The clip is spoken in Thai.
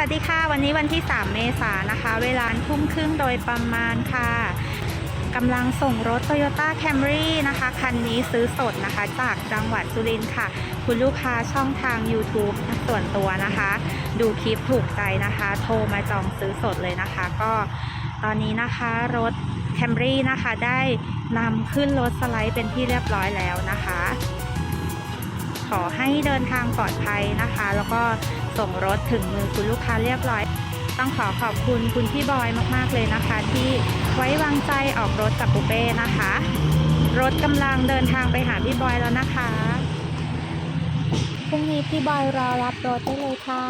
อนนี้วันที่ 3 เมษายนนะคะ เวลาทุ่มครึ่งโดยประมาณค่ะกำลังส่งรถ Toyota Camry นะคะ คันนี้ซื้อสดนะคะ จากจังหวัดสุรินทร์ค่ะ คุณลูกค้าช่องทาง YouTube ส่วนตัวนะคะ ดูคลิปถูกใจนะคะ โทรมาจองซื้อสดเลยนะคะ ก็ตอนนี้นะคะรถ Camry นะคะได้นำขึ้นรถสไลด์เป็นที่เรียบร้อยแล้วนะคะ ขอให้เดินทางปลอดภัยนะคะ แล้วก็ ส่งรถถึงมือคุณลูกค้าเรียบร้อย ต้องขอขอบคุณคุณพี่บอยมากๆเลยนะคะ ที่ไว้วางใจออกรถกับปุเป้นะคะ รถกำลังเดินทางไปหาพี่บอยแล้วนะคะพรุ่งนี้พี่บอยรอรับรถได้เลยค่ะ